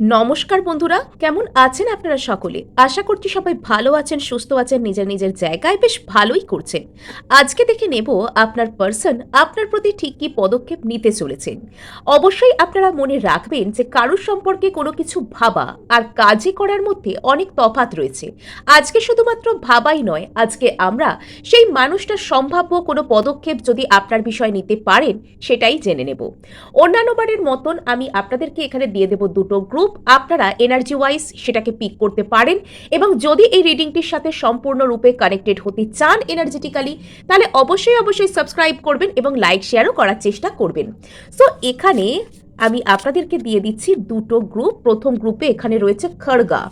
নমস্কার বন্ধুরা, কেমন আছেন আপনারা সকলে? আশা করছি সবাই ভালো আছেন, সুস্থ আছেন, নিজের নিজের জায়গায় বেশ ভালোই করছেন। আজকে দেখে নেব আপনার পার্সন আপনার প্রতি ঠিক কী পদক্ষেপ নিতে চলেছেন অবশ্যই আপনারা মনে রাখবেন যে কারোর সম্পর্কে কোনো কিছু ভাবা আর কাজে করার মধ্যে অনেক তফাৎ রয়েছে। আজকে শুধুমাত্র ভাবাই নয়, আজকে আমরা সেই মানুষটার সম্ভাব্য কোনো পদক্ষেপ যদি আপনার বিষয় নিতে পারেন, সেটাই জেনে নেব। অন্যান্য বারের মতন আমি আপনাদেরকে এখানে দিয়ে দেব দুটো গ্রুপ আপনারা এনার্জি ওয়াইজ সেটাকে পিক করতে পারেন এবং যদি এই রিডিংটির সাথে সম্পূর্ণরূপে কানেক্টেড হতে চান এনার্জেটিক্যালি তাহলে অবশ্যই অবশ্যই সাবস্ক্রাইব করবেন এবং লাইক শেয়ারও করার চেষ্টা করবেন। সো এখানে আমি আপনাদেরকে দিয়ে দিচ্ছি দুটো গ্রুপ প্রথম গ্রুপে এখানে রয়েছে খড়গা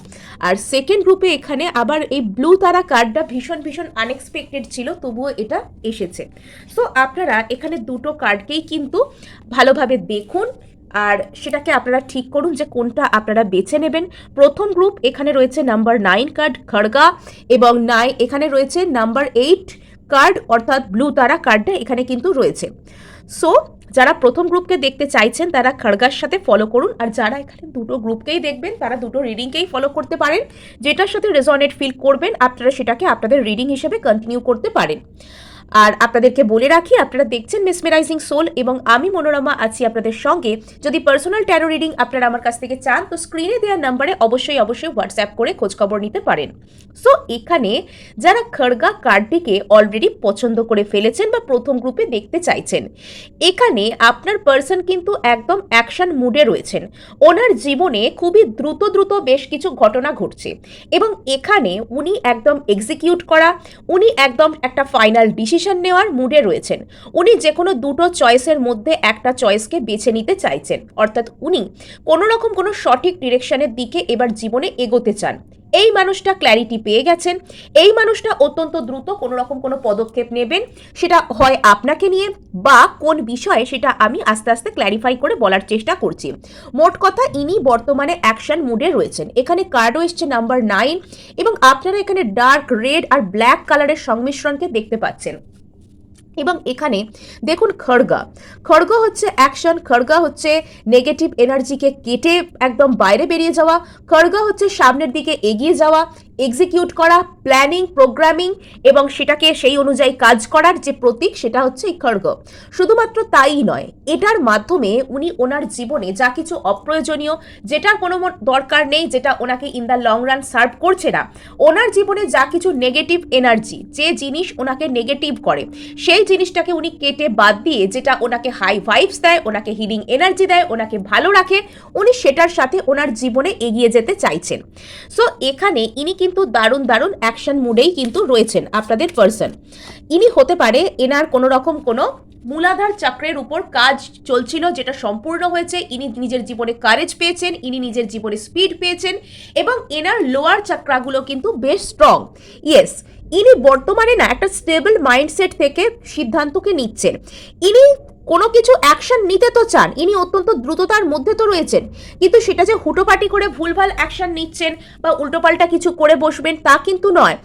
আর সেকেন্ড গ্রুপে এখানে আবার এই ব্লু তারা কার্ডটা ভীষণ ভীষণ আনএক্সপেক্টেড ছিল, তবুও এটা এসেছে। সো আপনারা এখানে দুটো কার্ডকেই কিন্তু ভালোভাবে দেখুন। আর সেটাকে আপনারা ঠিক করুন যে কোনটা আপনারা বেছে নেবেন। প্রথম গ্রুপ এখানে রয়েছে নাম্বার নাইন কার্ড খড়গা এবং নাই এখানে রয়েছে নাম্বার এইট কার্ড অর্থাৎ ব্লু তারা কার্ডটা এখানে কিন্তু রয়েছে। সো যারা প্রথম গ্রুপকে দেখতে চাইছেন তারা খড়গার সাথে ফলো করুন আর যারা এখানে দুটো গ্রুপকেই দেখবেন তারা দুটো রিডিংকেই ফলো করতে পারেন। যেটার সাথে রেজনেট ফিল করবেন, আপনারা সেটাকে আপনাদের রিডিং হিসেবে কন্টিনিউ করতে পারেন। আর আপনাদেরকে বলে রাখি, আপনারা দেখছেন মেসমেরাইজিং সোল এবং আমি মনোরমা আছি আপনাদের সঙ্গে। যদি পার্সোনাল ট্যারো রিডিং আপনারা আমার কাছ থেকে চান, তো স্ক্রিনে দেওয়ার নাম্বারে অবশ্যই অবশ্যই হোয়াটসঅ্যাপ করে খোঁজখবর নিতে পারেন। সো এখানে যারা খড়গা কার্ডটিকে অলরেডি পছন্দ করে ফেলেছেন বা প্রথম গ্রুপে দেখতে চাইছেন, এখানে আপনার পার্সন কিন্তু একদম অ্যাকশন মুডে রয়েছেন। ওনার জীবনে খুবই দ্রুত দ্রুত বেশ কিছু ঘটনা ঘটছে এবং এখানে উনি একদম এক্সিকিউট করা, উনি একদম একটা ফাইনাল ডিসিশন নেওয়ার মুডে রয়েছেন। উনি যে কোনো দুটো চয়েসের মধ্যে একটা চয়েসকে বেছে নিতে চাইছেন। অর্থাৎ উনি কোনো রকম কোনো সঠিক ডিরেকশনের দিকে এবার জীবনে এগোতে চান। এই মানুষটা ক্ল্যারিটি পেয়ে গেছেন। এই মানুষটা অত্যন্ত দ্রুত কোনো রকম কোনো পদক্ষেপ নেবেন। সেটা হয় আপনাকে নিয়ে বা কোন বিষয়ে সেটা আমি আস্তে আস্তে ক্ল্যারিফাই করে বলার চেষ্টা করছি। মোট কথা ইনি বর্তমানে অ্যাকশন মুডে রয়েছেন। এখানে কার্ডও এসছে নাম্বার নাইন এবং আপনারা এখানে ডার্ক রেড আর ব্ল্যাক কালারের সংমিশ্রণকে দেখতে পাচ্ছেন। এবং এখানে দেখুন খড়গা। খড়গা হচ্ছে অ্যাকশন খড়গা হচ্ছে নেগেটিভ এনার্জিকে কেটে একদম বাইরে বেরিয়ে যাওয়া, খড়গা হচ্ছে সামনের দিকে এগিয়ে যাওয়া এক্সিকিউট করা প্ল্যানিং প্রোগ্রামিং এবং সেটাকে সেই অনুযায়ী কাজ করার যে প্রতীক সেটা হচ্ছে এই খড়গ। শুধুমাত্র তাই নয়, এটার মাধ্যমে উনি ওনার জীবনে যা কিছু অপ্রয়োজনীয়, যেটার কোনো দরকার নেই, যেটা ওনাকে in the long run serve করছে না, ওনার জীবনে যা কিছু নেগেটিভ এনার্জি যে জিনিস ওনাকে নেগেটিভ করে, সেই জিনিসটাকে উনি কেটে বাদ দিয়ে যেটা ওনাকে হাই ভাইবস দেয়, ওনাকে হিলিং এনার্জি দেয়, ওনাকে ভালো রাখে, উনি সেটার সাথে ওনার জীবনে এগিয়ে যেতে চাইছেন। সো এখানে ইনি কিন্তু দারুণ দারুণ অ্যাকশন মুডেই কিন্তু রয়েছেন আপনাদের পার্সন ইনি হতে পারে এনার কোনো রকম কোনো মূলাধার চক্রের উপর কাজ চলছিল যেটা সম্পূর্ণ হয়েছে, ইনি নিজের জীবনে কারেজ পেয়েছেন, ইনি নিজের জীবনে স্পিড পেয়েছেন এবং এনার লোয়ার চক্রাগুলো কিন্তু বেশ স্ট্রং ইয়েস ইনি বর্তমানে না একটা স্টেবল মাইন্ডসেট থেকে সিদ্ধান্তকে নিচ্ছেন। ইনি কোনো কিছু অ্যাকশন নিতে তো চান, ইনি অত্যন্ত দ্রুততার মধ্যে তো রয়েছেন, কিন্তু সেটা যে হুটোপাটি করে ভুলভাল অ্যাকশন নিচ্ছেন বা উল্টোপাল্টা কিছু করে বসবেন তা কিন্তু নয়।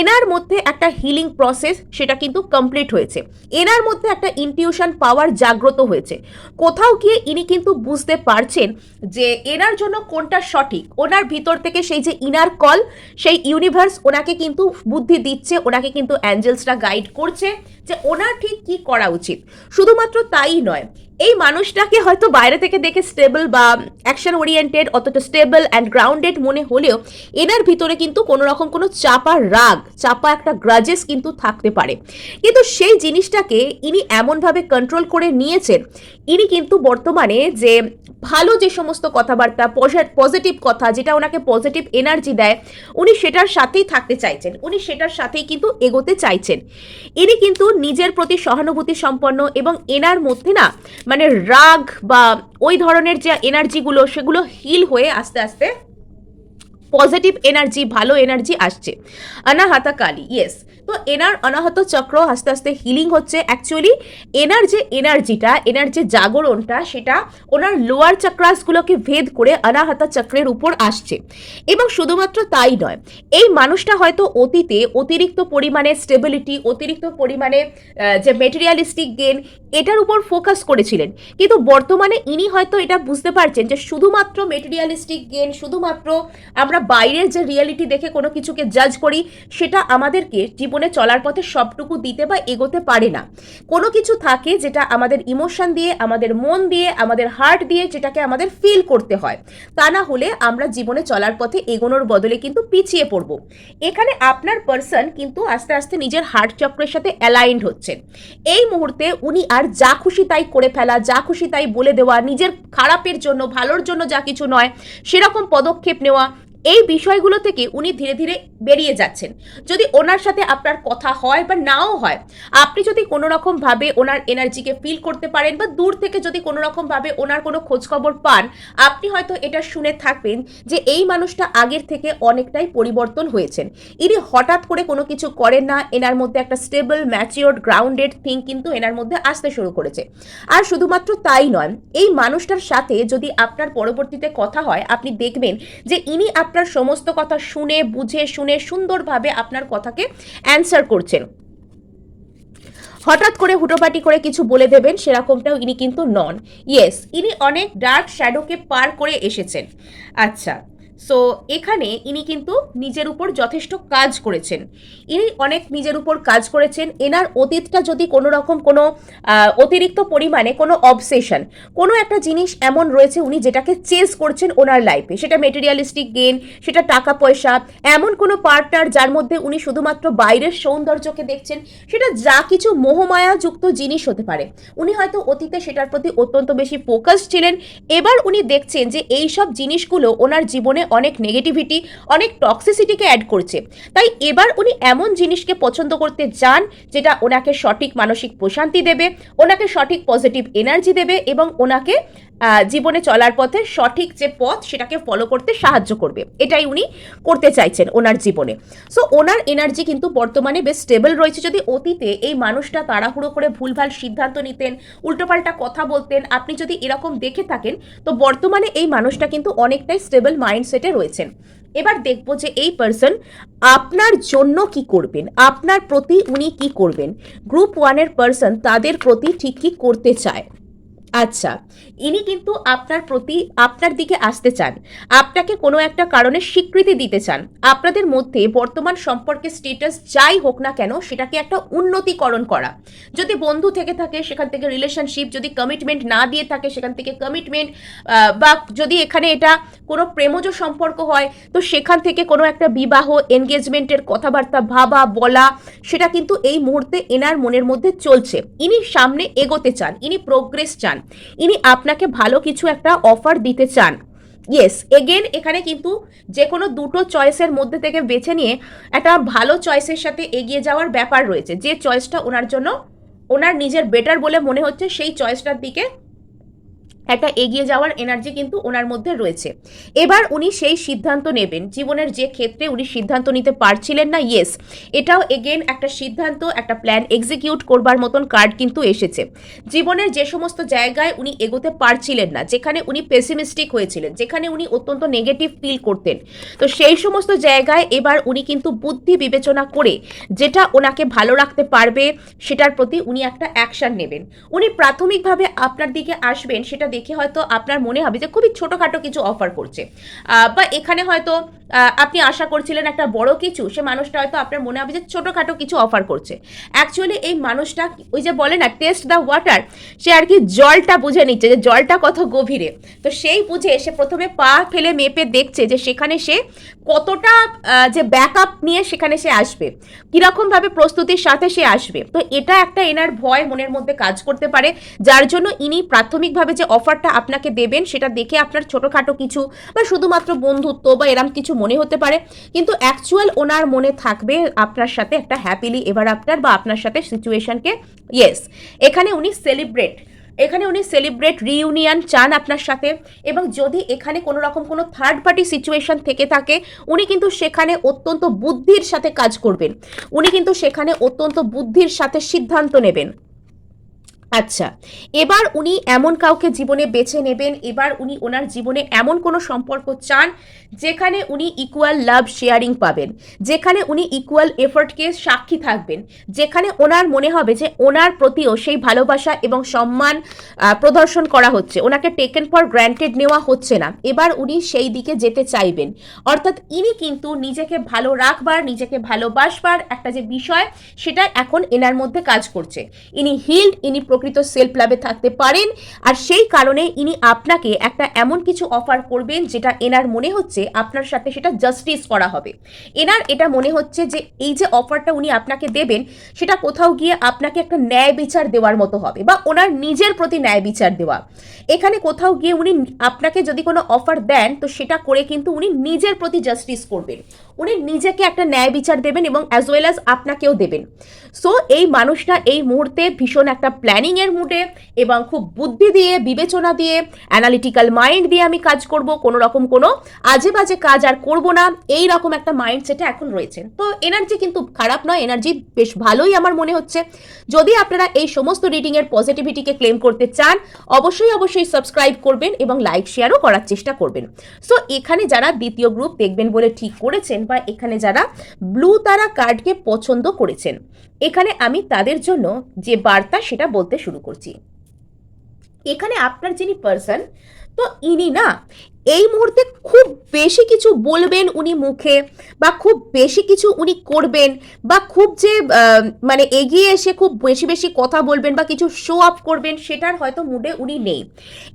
এনার মধ্যে একটা হিলিং প্রসেস সেটা কিন্তু কমপ্লিট হয়েছে। এনার মধ্যে একটা ইনটিউশন পাওয়ার জাগ্রত হয়েছে। কোথাও গিয়ে ইনি কিন্তু বুঝতে পারছেন যে এনার জন্য কোনটা সঠিক। ওনার ভিতর থেকে সেই যে ইনার কল সেই ইউনিভার্স ওনাকে কিন্তু বুদ্ধি দিচ্ছে, ওনাকে কিন্তু অ্যাঞ্জেলসরা গাইড করছে। যে ওনার ঠিক কি করা উচিত? শুধুমাত্র তাই নয় এই মানুষটাকে হয়তো বাইরে থেকে দেখে স্টেবল বা অ্যাকশন ওরিয়েন্টেড অতটা স্টেবল অ্যান্ড গ্রাউন্ডেড মনে হলেও এনার ভিতরে কিন্তু কোনো রকম কোনো চাপা রাগ, চাপা একটা গ্রাজেস কিন্তু থাকতে পারে। কিন্তু সেই জিনিসটাকে ইনি এমনভাবে কন্ট্রোল করে নিয়েছেন, ইনি কিন্তু বর্তমানে যে ভালো যে সমস্ত কথাবার্তা পজিটিভ কথা যেটা ওনাকে পজিটিভ এনার্জি দেয়, উনি সেটার সাথেই থাকতে চাইছেন, উনি সেটার সাথেই কিন্তু এগোতে চাইছেন। ইনি কিন্তু নিজের প্রতি সহানুভূতি সম্পন্ন এবং এনার মধ্যে না মানে রাগ বা ওই ধরনের যে এনার্জিগুলো সেগুলো হিল হয়ে আস্তে আস্তে পজিটিভ এনার্জি, ভালো এনার্জি আসছে। অনাহাতা কালী ইয়েস তো এনার অনাহত চক্র আস্তে আস্তে হিলিং হচ্ছে। অ্যাকচুয়ালি এনার যে এনার্জিটা এনার যে জাগরণটা, সেটা ওনার লোয়ার চক্রাসগুলোকে ভেদ করে অনাহতা চক্রের উপর আসছে। এবং শুধুমাত্র তাই নয়, এই মানুষটা হয়তো অতীতে অতিরিক্ত পরিমাণে স্টেবিলিটি অতিরিক্ত পরিমাণে যে মেটেরিয়ালিস্টিক গেন এটার উপর ফোকাস করেছিলেন। কিন্তু বর্তমানে ইনি হয়তো এটা বুঝতে পারছেন যে শুধুমাত্র মেটেরিয়ালিস্টিক গেন শুধুমাত্র আমরা বাইরের যে রিয়ালিটি দেখে কোনো কিছুকে জাজ করি, সেটা আমাদেরকে জীবনে চলার পথে সবটুকু দিতে বা এগোতে পারে না। কোনো কিছু থাকে যেটা আমাদের ইমোশন দিয়ে, আমাদের মন দিয়ে, আমাদের হার্ট দিয়ে যেটাকে আমাদের ফিল করতে হয়। তা না হলে আমরা জীবনে চলার পথে এগোনোর বদলে কিন্তু পিছিয়ে পড়ব। এখানে আপনার পার্সন কিন্তু আস্তে আস্তে নিজের হার্ট চক্রের সাথে অ্যালাইন্ড হচ্ছেন এই মুহূর্তে উনি আর যা খুশি তাই করে ফেলা, যা খুশি তাই বলে দেওয়া, নিজের খারাপের জন্য, ভালোর জন্য যা কিছু নয়, সেরকম পদক্ষেপ নেওয়া এই বিষয়গুলো থেকে উনি ধীরে ধীরে বেরিয়ে যাচ্ছেন। যদি ওনার সাথে আপনার কথা হয় বা নাও হয়, আপনি যদি কোনো রকম ভাবে ওনার এনার্জিকে ফিল করতে পারেন বা দূর থেকে যদি কোনো রকম ভাবে ওনার কোনো খোঁজখবর পান, আপনি হয়তো এটা শুনে থাকবেন যে এই মানুষটা আগের থেকে অনেকটাই পরিবর্তন হয়েছেন। ইনি হঠাৎ করে কোনো কিছু করেন না, এনার মধ্যে একটা স্টেবল ম্যাচিওর গ্রাউন্ডেড থিং কিন্তু এনার মধ্যে আসতে শুরু করেছে। আর শুধুমাত্র তাই নয়, এই মানুষটার সাথে যদি আপনার পরবর্তীতে কথা হয়, আপনি দেখবেন যে ইনি আপনার সমস্ত কথা শুনে, বুঝে, শুনে সুন্দরভাবে আপনার কথাকে অ্যান্সার করছেন। হঠাৎ করে হুটোপাটি করে কিছু বলে দেবেন, সেরকমটাও ইনি কিন্তু নন। ইয়েস ইনি অনেক ডার্ক শ্যাডোকে পার করে এসেছেন। আচ্ছা। সো এখানে ইনি কিন্তু নিজের উপর যথেষ্ট কাজ করেছেন। ইনি অনেক নিজের উপর কাজ করেছেন। এনার অতীতটা যদি কোনো রকম কোনো অতিরিক্ত পরিমাণে কোনো অবসেশন কোনো একটা জিনিস এমন রয়েছে উনি যেটাকে চেস করছেন ওনার লাইফে সেটা মেটেরিয়ালিস্টিক গেন সেটা টাকা পয়সা, এমন কোনো পার্টনার যার মধ্যে উনি শুধুমাত্র বাইরের সৌন্দর্যকে দেখছেন, সেটা যা কিছু মোহমায়াযুক্ত জিনিস হতে পারে। উনি হয়তো অতীতে সেটার প্রতি অত্যন্ত বেশি ফোকাস ছিলেন। এবার উনি দেখছেন যে এই সব জিনিসগুলো ওনার জীবনে অনেক নেগেটিভিটি অনেক টক্সিসিটিকে অ্যাড করছে। তাই এবার উনি এমন জিনিসকে পছন্দ করতে যান যেটা ওনাকে সঠিক মানসিক প্রশান্তি দেবে, ওনাকে সঠিক পজিটিভ এনার্জি দেবে এবং ওনাকে জীবনে চলার পথে সঠিক যে পথ সেটাকে ফলো করতে সাহায্য করবে। এটাই উনি করতে চাইছেন ওনার জীবনে। সো ওনার এনার্জি কিন্তু বর্তমানে বেশ স্টেবল রয়েছে। যদি অতীতে এই মানুষটা তাড়াহুড়ো করে ভুলভাল সিদ্ধান্ত নিতেন, উল্টোপাল্টা কথা বলতেন, আপনি যদি এরকম দেখে থাকেন, তো বর্তমানে এই মানুষটা কিন্তু অনেকটাই স্টেবল মাইন্ডসেটে রয়েছেন। এবার দেখব যে এই পার্সন আপনার জন্য কি করবেন, আপনার প্রতি উনি কি করবেন। গ্রুপ ওয়ানের পার্সন তাদের প্রতি ঠিক কি করতে চায়? আচ্ছা ইনি কিন্তু আপনার প্রতি আপনার দিকে আসতে চান। আপনাকে কোনো একটা কারণে স্বীকৃতি দিতে চান। আপনাদের মধ্যে বর্তমান সম্পর্কের স্টেটাস যাই হোক না কেন, সেটাকে একটা উন্নতিকরণ করা। যদি বন্ধু থেকে থাকে, সেখান থেকে রিলেশনশিপ যদি কমিটমেন্ট না দিয়ে থাকে, সেখান থেকে কমিটমেন্ট বা যদি এখানে এটা কোনো প্রেমজ সম্পর্ক হয়, তো সেখান থেকে কোনো একটা বিবাহ এনগেজমেন্টের কথাবার্তা ভাবা, বলা, সেটা কিন্তু এই মুহূর্তে এনার মনের মধ্যে চলছে। ইনি সামনে এগোতে চান, ইনি প্রোগ্রেস চান। ইনি আপনাকে ভালো কিছু একটা অফার দিতে চান। ইয়েস এগেন এখানে কিন্তু যে কোনো দুটো চয়েসের মধ্যে থেকে বেছে নিয়ে একটা ভালো চয়েসের সাথে এগিয়ে যাওয়ার ব্যাপার রয়েছে। যে চয়েসটা ওনার জন্য ওনার নিজের বেটার বলে মনে হচ্ছে, সেই চয়েসটার দিকে একটা এগিয়ে যাওয়ার এনার্জি কিন্তু ওনার মধ্যে রয়েছে। এবার উনি সেই সিদ্ধান্ত নেবেন। জীবনের যে ক্ষেত্রে উনি সিদ্ধান্ত নিতে পারছিলেন না ইয়েস এটাও এগেন একটা সিদ্ধান্ত, একটা প্ল্যান এক্সিকিউট করবার মতন কার্ড কিন্তু এসেছে। জীবনের যে সমস্ত জায়গায় উনি এগোতে পারছিলেন না, যেখানে উনি পেসিমিস্টিক হয়েছিলেন, যেখানে উনি অত্যন্ত নেগেটিভ ফিল করতেন, তো সেই সমস্ত জায়গায় এবার উনি কিন্তু বুদ্ধি বিবেচনা করে যেটা ওনাকে ভালো রাখতে পারবে, সেটার প্রতি উনি একটা অ্যাকশন নেবেন। উনি প্রাথমিকভাবে আপনার দিকে আসবেন, সেটা দেখে হয়তো আপনার মনে হবে যে খুবই ছোটোখাটো কিছু অফার করছে। বা এখানে হয়তো আপনি আশা করছিলেন একটা বড় কিছু, সে মানুষটা হয়তো আপনার মনে হবে যে ছোটোখাটো কিছু অফার করছে। অ্যাকচুয়ালি এই মানুষটা ওই যে বলে না টেস্ট দ্য ওয়াটার সে আর কি জলটা বুঝে নিচ্ছে, যে জলটা কত গভীরে। তো সেই বুঝে সে প্রথমে পা ফেলে মেপে দেখছে যে সেখানে সে কতটা যে ব্যাকআপ নিয়ে সেখানে সে আসবে। কীরকমভাবে প্রস্তুতির সাথে সে আসবে। তো এটা একটা এনার ভয় মনের মধ্যে কাজ করতে পারে, যার জন্য ইনি প্রাথমিকভাবে যে অফারটা আপনাকে দেবেন, সেটা দেখে আপনার ছোটোখাটো কিছু বা শুধুমাত্র বন্ধুত্ব বা এরম কিছু মনে হতে পারে। কিন্তু অ্যাকচুয়াল ওনার মনে থাকবে আপনার সাথে একটা হ্যাপিলি এভার আফটার বা আপনার সাথে সিচুয়েশনকে ইয়েস এখানে উনি সেলিব্রেট এখানে উনি সেলিব্রেট রিউনিয়ন চান আপনার সাথে এবং যদি এখানে কোনো রকম কোনো থার্ড পার্টি সিচুয়েশন থেকে থাকে, উনি কিন্তু সেখানে অত্যন্ত বুদ্ধির সাথে কাজ করবেন। উনি কিন্তু সেখানে অত্যন্ত বুদ্ধির সাথে সিদ্ধান্ত নেবেন। আচ্ছা এবার উনি এমন কাউকে জীবনে বেছে নেবেন, এবার উনি ওনার জীবনে এমন কোনো সম্পর্ক চান যেখানে উনি ইকুয়াল লাভ শেয়ারিং পাবেন, যেখানে উনি ইকুয়াল এফোর্টকে সাক্ষী থাকবেন, যেখানে ওনার মনে হবে যে ওনার প্রতিও সেই ভালোবাসা এবং সম্মান প্রদর্শন করা হচ্ছে, ওনাকে টেকেন ফর গ্র্যান্টেড নেওয়া হচ্ছে না, এবার উনি সেই দিকে যেতে চাইবেন। অর্থাৎ ইনি কিন্তু নিজেকে ভালো রাখবার, নিজেকে ভালোবাসবার একটা যে বিষয়, সেটা এখন এনার মধ্যে কাজ করছে। ইনি হিল্ড ইনি প্রকৃত সেলফ লাভে থাকতে পারেন। আর সেই কারণে ইনি আপনাকে একটা এমন কিছু অফার করবেন যেটা এনার মনে হচ্ছে আপনার সাথে সেটা জাস্টিস করা হবে। এনার এটা মনে হচ্ছে যে এই যে অফারটা উনি আপনাকে দেবেন, সেটা কোথাও গিয়ে আপনাকে একটা ন্যায় বিচার দেওয়ার মতো হবে বা ওনার নিজের প্রতি ন্যায় বিচার দেওয়া। এখানে কোথাও গিয়ে উনি আপনাকে যদি কোনো অফার দেন, তো সেটা করে কিন্তু উনি নিজের প্রতি জাস্টিস করবেন। উনি নিজেকে একটা ন্যায় বিচার দেবেন এবং অ্যাজ ওয়েল অ্যাজ আপনাকেও দেবেন। সো এই মানুষটা এই মুহূর্তে ভীষণ একটা প্ল্যানিংয়ের মুডে এবং খুব বুদ্ধি দিয়ে, বিবেচনা দিয়ে অ্যানালিটিক্যাল মাইন্ড দিয়ে আমি কাজ করব, কোনো রকম কোনো আজে বাজে কাজ আর করব না, এই রকম একটা মাইন্ড সেটা এখন রয়েছে। তো এনার্জি কিন্তু খারাপ নয় এনার্জি বেশ ভালোই আমার মনে হচ্ছে। যদি আপনারা এই সমস্ত রিডিংয়ের পজিটিভিটিকে ক্লেম করতে চান, অবশ্যই অবশ্যই সাবস্ক্রাইব করবেন এবং লাইক শেয়ারও করার চেষ্টা করবেন। সো এখানে যারা দ্বিতীয় গ্রুপ দেখবেন বলে ঠিক করেছেন বা এখানে যারা ব্লু তারা কার্ডকে পছন্দ করেছেন। এখানে আমি তাদের জন্য যে বার্তা সেটা বলতে শুরু করছি। এখানে আপনার যিনি পার্সন তো ইনি না, এই মুহূর্তে খুব বেশি কিছু বলবেন উনি মুখে বা খুব বেশি কিছু উনি করবেন বা খুব যে মানে এগিয়ে এসে খুব বেশি বেশি কথা বলবেন বা কিছু শো আপ করবেন সেটার হয়তো মুডে উনি নেই।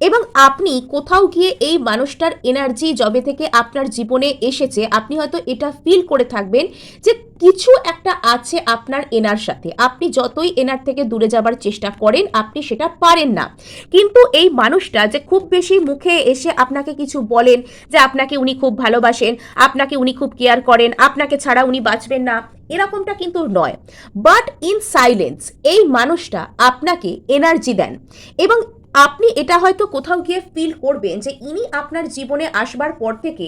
এবং আপনি কোথাও গিয়ে এই মানুষটার এনার্জি জবে থেকে আপনার জীবনে এসেছে, আপনি হয়তো এটা ফিল করে থাকবেন যে কিছু একটা আছে আপনার এনার সাথে। আপনি যতই এনার থেকে দূরে যাবার চেষ্টা করেন, আপনি সেটা পারেন না। কিন্তু এই মানুষটা যে খুব বেশি মুখে এসে আপনাকে কিছু বলেন, যে আপনাকে উনি খুব ভালোবাসেন, আপনাকে উনি খুব কেয়ার করেন, আপনাকে ছাড়া উনি বাঁচবেন না, এরকমটা কিন্তু নয়। বাট ইন সাইলেন্স এই মানুষটা আপনাকে এনার্জি দেন। এবং আপনি এটা হয়তো কোথাও গিয়ে ফিল করবেন যে ইনি আপনার জীবনে আসবার পর থেকে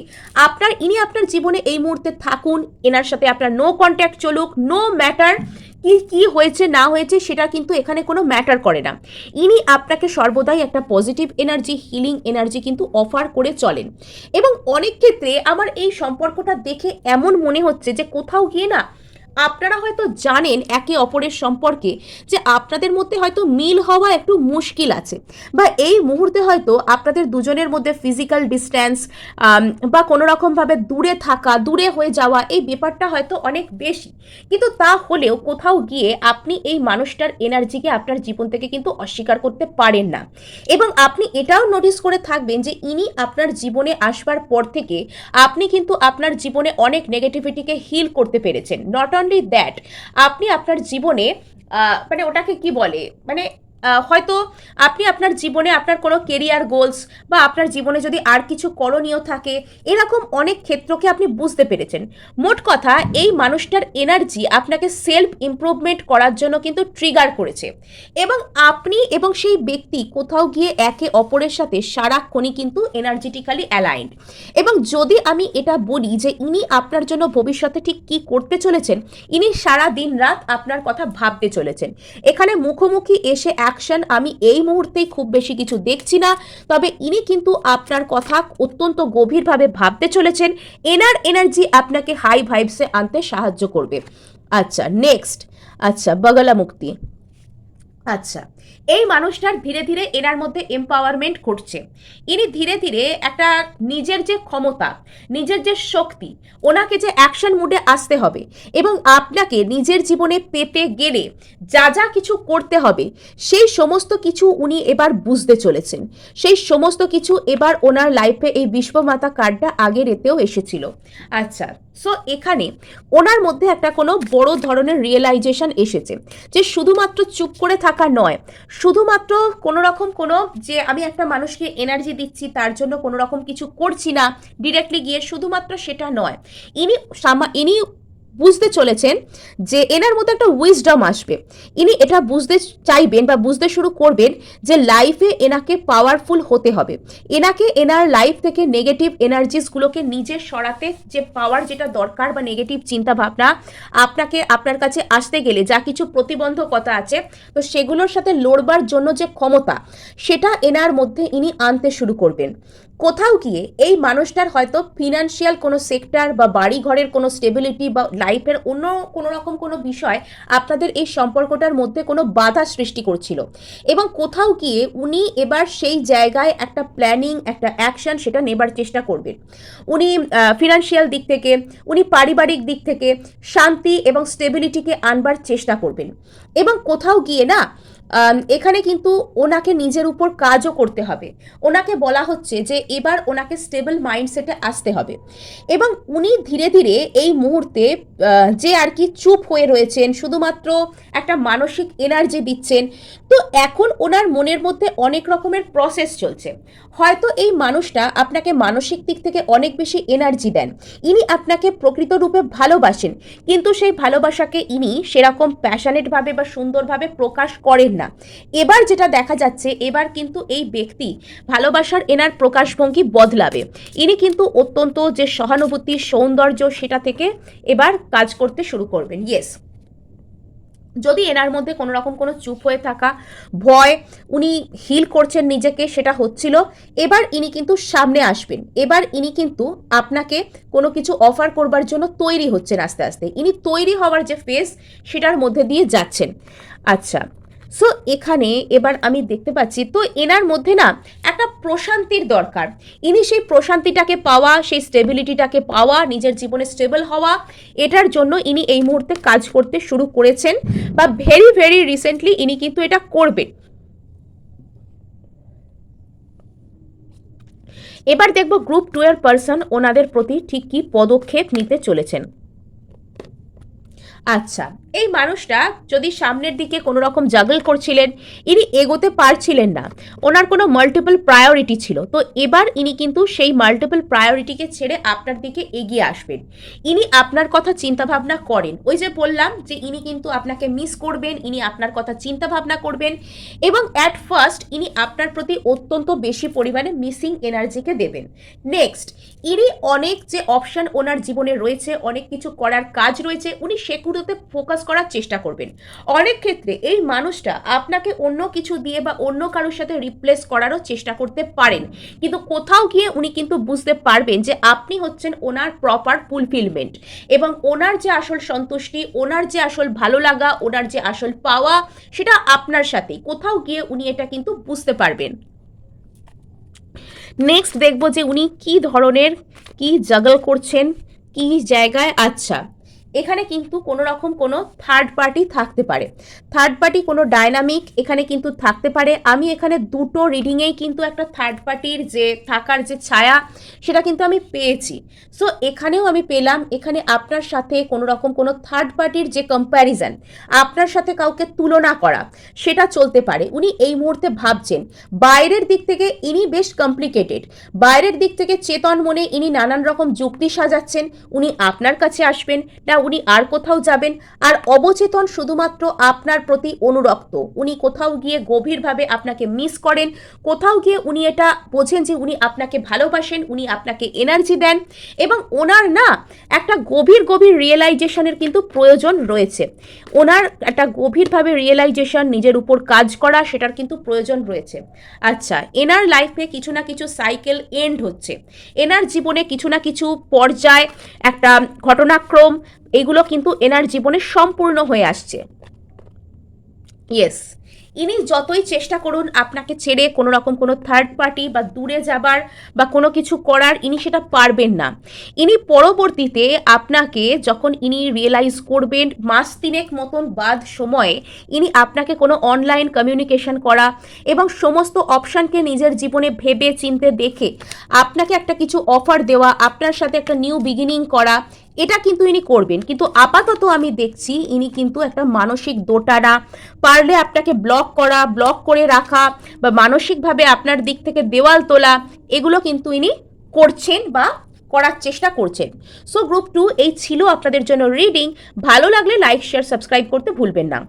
আপনার, ইনি আপনার জীবনে এই মুহূর্তে থাকুন, এনার সাথে আপনার নো কন্ট্যাক্ট চলুক নো ম্যাটার কি কি হয়েছে, না হয়েছে, সেটা কিন্তু এখানে কোনো ম্যাটার করে না। ইনি আপনাকে সর্বদাই একটা পজিটিভ এনার্জি হিলিং এনার্জি কিন্তু অফার করে চলেন। এবং অনেক ক্ষেত্রে আমার এই সম্পর্কটা দেখে এমন মনে হচ্ছে যে কোথাও গিয়ে না আপনারা হয়তো জানেন একে অপরের সম্পর্কে যে আপনাদের মধ্যে হয়তো মিল হওয়া একটু মুশকিল আছে। বা এই মুহূর্তে হয়তো আপনাদের দুজনের মধ্যে ফিজিক্যাল ডিস্ট্যান্স বা কোনো রকমভাবে দূরে থাকা, দূরে হয়ে যাওয়া এই ব্যাপারটা হয়তো অনেক বেশি। কিন্তু তা হলেও কোথাও গিয়ে আপনি এই মানুষটার এনার্জিকে আপনার জীবন থেকে কিন্তু অস্বীকার করতে পারেন না। এবং আপনি এটাও নোটিস করে থাকবেন যে ইনি আপনার জীবনে আসবার পর থেকে আপনি কিন্তু আপনার জীবনে অনেক নেগেটিভিটিকে হিল করতে পেরেছেন। নট অনলি দ্যাট আপনি আপনার জীবনে মানে ওটাকে কি বলে? মানে হয়তো আপনি আপনার জীবনে আপনার কোনো কেরিয়ার গোলস বা আপনার জীবনে যদি আর কিছু করণীয় থাকে, এরকম অনেক ক্ষেত্রকে আপনি বুঝতে পেরেছেন। মোট কথা, এই মানুষটার এনার্জি আপনাকে সেলফ ইমপ্রুভমেন্ট করার জন্য কিন্তু ট্রিগার করেছে। এবং আপনি এবং সেই ব্যক্তি কোথাও গিয়ে একে অপরের সাথে সারাক্ষণই কিন্তু এনার্জেটিক্যালি অ্যালাইন্ড এবং যদি আমি এটা বলি যে ইনি আপনার জন্য ভবিষ্যতে ঠিক কি করতে চলেছেন, ইনি সারা দিন রাত আপনার কথা ভাবতে চলেছেন। এখানে মুখোমুখি এসে অ্যাকশন আমি এই মুহূর্তেই খুব বেশি কিছু দেখছি না, তবে ইনি কিন্তু আপনার কথা অত্যন্ত গভীরভাবে ভাবতে চলেছেন। এনার এনার্জি আপনাকে হাই ভাইবসে আনতে সাহায্য করবে। আচ্ছা নেক্সট আচ্ছা বগলা মুক্তি আচ্ছা এই মানুষটার ধীরে ধীরে এনার মধ্যে এম্পাওয়ারমেন্ট ঘটছে। ইনি ধীরে ধীরে একটা নিজের যে ক্ষমতা, নিজের যে শক্তি, ওনাকে যে অ্যাকশন মুডে আসতে হবে এবং আপনাকে নিজের জীবনে পেতে গেলে যা যা কিছু করতে হবে, সেই সমস্ত কিছু উনি এবার বুঝতে চলেছেন। সেই সমস্ত কিছু এবার ওনার লাইফে এই বিশ্বমাতা কার্ডটা আগের এতেও এসেছিল। আচ্ছা সো এখানে ওনার মধ্যে একটা কোনো বড় ধরনের রিয়েলাইজেশন এসেছে যে শুধুমাত্র চুপ করে থাকা নয় শুধুমাত্র কোনো রকম কোনো যে আমি একটা মানুষকে এনার্জি দিচ্ছি, তার জন্য কোনো রকম কিছু করছি না ডিরেক্টলি গিয়ে শুধুমাত্র সেটা নয়। ইনি ইনি বুঝতে চলেছেন যে এনার মধ্যে একটা উইজডম আসবে। ইনি এটা বুঝতে চাইবেন বা বুঝতে শুরু করবেন যে লাইফে এনাকে পাওয়ারফুল হতে হবে। এনাকে এনার লাইফ থেকে নেগেটিভ এনার্জিসগুলোকে নিজে সরাতে যে পাওয়ার যেটা দরকার বা নেগেটিভ চিন্তা ভাবনা আপনাকে, আপনার কাছে আসতে গেলে, যা কিছু প্রতিবন্ধকতা আছে, তো সেগুলোর সাথে লড়বার জন্য যে ক্ষমতা, সেটা এনার মধ্যে ইনি আনতে শুরু করবেন। কোথাও গিয়ে এই মানুষটার হয়তো ফিনান্সিয়াল কোনো সেক্টর বা বাড়ি ঘরের কোনো স্টেবিলিটি বা লাইফের অন্য কোনো রকম কোনো বিষয় আপনাদের এই সম্পর্কটার মধ্যে কোনো বাধা সৃষ্টি করছিল। এবং কোথাও গিয়ে উনি এবার সেই জায়গায় একটা প্ল্যানিং একটা অ্যাকশন সেটা নেবার চেষ্টা করবেন। উনি ফিনান্সিয়াল দিক থেকে, উনি পারিবারিক দিক থেকে শান্তি এবং স্টেবিলিটিকে আনবার চেষ্টা করবেন। এবং কোথাও গিয়ে না এখানে কিন্তু ওনাকে নিজের উপর কাজও করতে হবে। ওনাকে বলা হচ্ছে যে এবার ওনাকে স্টেবল মাইন্ডসেটে আসতে হবে। এবং উনি ধীরে ধীরে এই মুহূর্তে যে আর কি চুপ হয়ে রয়েছেন, শুধুমাত্র একটা মানসিক এনার্জি দিচ্ছেন, তো এখন ওনার মনের মধ্যে অনেক রকমের প্রসেস চলছে। হয়তো এই মানুষটা আপনাকে মানসিক দিক থেকে অনেক বেশি এনার্জি দেন। ইনি আপনাকে প্রকৃত রূপে ভালোবাসেন, কিন্তু সেই ভালোবাসাকে ইনি সেরকম প্যাশনেটভাবে বা সুন্দরভাবে প্রকাশ করেন না। এবার যেটা দেখা যাচ্ছে, এবার কিন্তু এই ব্যক্তি ভালোবাসার এনার প্রকাশভঙ্গি বদলাবে। ইনি কিন্তু অত্যন্ত যে সহানুভূতি, সৌন্দর্য, সেটা থেকে এবার কাজ করতে শুরু করবেন। ইয়েস যদি এনার মধ্যে কোনো রকম কোনো চুপ হয়ে থাকা, ভয়, উনি হিল করছেন নিজেকে, সেটা হচ্ছিল, এবার ইনি কিন্তু সামনে আসবেন। এবার ইনি কিন্তু আপনাকে কোনো কিছু অফার করবার জন্য তৈরি হচ্ছেন আস্তে আস্তে। ইনি তৈরি হওয়ার যে ফেস সেটার মধ্যে দিয়ে যাচ্ছেন। আচ্ছা সো এখানে এবার আমি দেখতে পাচ্ছি, তো এনার মধ্যে না একটা প্রশান্তির দরকার। ইনি সেই প্রশান্তিটাকে পাওয়া, সেই স্টেবিলিটিটাকে পাওয়া, নিজের জীবনে স্টেবল হওয়া, এটার জন্য ইনি এই মুহূর্তে কাজ করতে শুরু করেছেন বা ভেরি ভেরি রিসেন্টলি ইনি কিন্তু এটা করবেন এবার দেখব গ্রুপ টু এর পার্সন ওনাদের প্রতি ঠিক কি পদক্ষেপ নিতে চলেছেন। আচ্ছা এই মানুষটা যদি সামনের দিকে কোনো রকম জাগল করছিলেন, ইনি এগোতে পারছিলেন না। ওনার কোনো মাল্টিপল প্রায়োরিটি ছিল। তো এবার ইনি কিন্তু সেই মাল্টিপল প্রায়োরিটিকে ছেড়ে আপনার দিকে এগিয়ে আসবেন। ইনি আপনার কথা চিন্তা ভাবনা করেন। ওই যে বললাম যে ইনি কিন্তু আপনাকে মিস করবেন, ইনি আপনার কথা চিন্তা ভাবনা করবেন এবং অ্যাট ফার্স্ট ইনি আপনার প্রতি অত্যন্ত বেশি পরিমাণে মিসিং এনার্জিকে দেবেন। নেক্সট ইনি অনেক যে অপশন ওনার জীবনে রয়েছে, অনেক কিছু করার কাজ রয়েছে, উনি সেগুলোতে ফোকাস করার চেষ্টা করবেন। অনেক ক্ষেত্রে এই মানুষটা আপনাকে অন্য কিছু দিয়ে বা অন্য কারোর সাথে রিপ্লেস করারও চেষ্টা করতে পারেন। কিন্তু কোথাও গিয়ে উনি কিন্তু বুঝতে পারবেন যে আপনি হচ্ছেন ওনার প্রপার ফুলফিলমেন্ট এবং ওনার যে আসল সন্তুষ্টি, ওনার যে আসল ভালো লাগা, ওনার যে আসল পাওয়া, সেটা আপনার সাথেই। কোথাও গিয়ে উনি এটা কিন্তু বুঝতে পারবেন। নেক্সট দেখব যে উনি কি ধরনের, কি জাগল করছেন, কি জায়গায় আচ্ছা। এখানে কিন্তু কোনো রকম কোনো থার্ড পার্টি থাকতে পারে। থার্ড পার্টি কোনো ডায়নামিক এখানে কিন্তু থাকতে পারে। আমি এখানে দুটো রিডিংয়েই কিন্তু একটা থার্ড পার্টির যে থাকার যে ছায়া, সেটা কিন্তু আমি পেয়েছি। সো এখানেও আমি পেলাম। এখানে আপনার সাথে কোনো রকম কোনো থার্ড পার্টির যে কম্প্যারিজন আপনার সাথে কাউকে তুলনা করা, সেটা চলতে পারে। উনি এই মুহূর্তে ভাবছেন, বাইরের দিক থেকে ইনি বেশ কমপ্লিকেটেড বাইরের দিক থেকে চেতন মনে ইনি নানান রকম যুক্তি সাজাচ্ছেন। উনি আপনার কাছে আসবেন। না উনি আর কোথাও যাবেন। আর অবচেতন শুধুমাত্র আপনার প্রতি অনুরক্ত। উনি কোথাও গিয়ে গভীরভাবে আপনাকে মিস করেন। কোথাও গিয়ে উনি এটা বোঝেন যে উনি আপনাকে ভালোবাসেন, উনি আপনাকে এনার্জি দেন এবং ওনার না একটা গভীর গভীর রিয়েলাইজেশনের কিন্তু প্রয়োজন রয়েছে। ওনার একটা গভীরভাবে রিয়েলাইজেশন নিজের উপর কাজ করা, সেটার কিন্তু প্রয়োজন রয়েছে। আচ্ছা এনার লাইফে কিছু না কিছু সাইকেল এন্ড হচ্ছে। এনার জীবনে কিছু না কিছু পর্যায়, একটা ঘটনাক্রম এগুলো কিন্তু এনার জীবনে সম্পূর্ণ হয়ে আসছে। ইয়েস ইনি যতই চেষ্টা করুন আপনাকে ছেড়ে কোনো রকম কোনো থার্ড পার্টি বা দূরে যাবার বা কোনো কিছু করার, ইনি সেটা পারবেন না। ইনি পরবর্তীতে আপনাকে যখন ইনি রিয়েলাইজ করবেন মাস তিনেক মতন বাদ সময়ে, ইনি আপনাকে কোনো অনলাইন কমিউনিকেশন করা এবং সমস্ত অপশানকে নিজের জীবনে ভেবে চিনতে দেখে আপনাকে একটা কিছু অফার দেওয়া, আপনার সাথে একটা নিউ বিগিনিং করা এটা কিন্তু ইনি করবেন। কিন্তু আপাতত আমি দেখছি ইনি কিন্তু একটা মানসিক দোটানা পারলে আপনাকে ব্লক করা ব্লক করে রাখা বা মানসিকভাবে আপনার দিক থেকে দেওয়াল তোলা, এগুলো কিন্তু ইনি করছেন বা করার চেষ্টা করছেন। সো গ্রুপ টু এই ছিল আপনাদের জন্য রিডিং ভালো লাগলে লাইক শেয়ার সাবস্ক্রাইব করতে ভুলবেন না।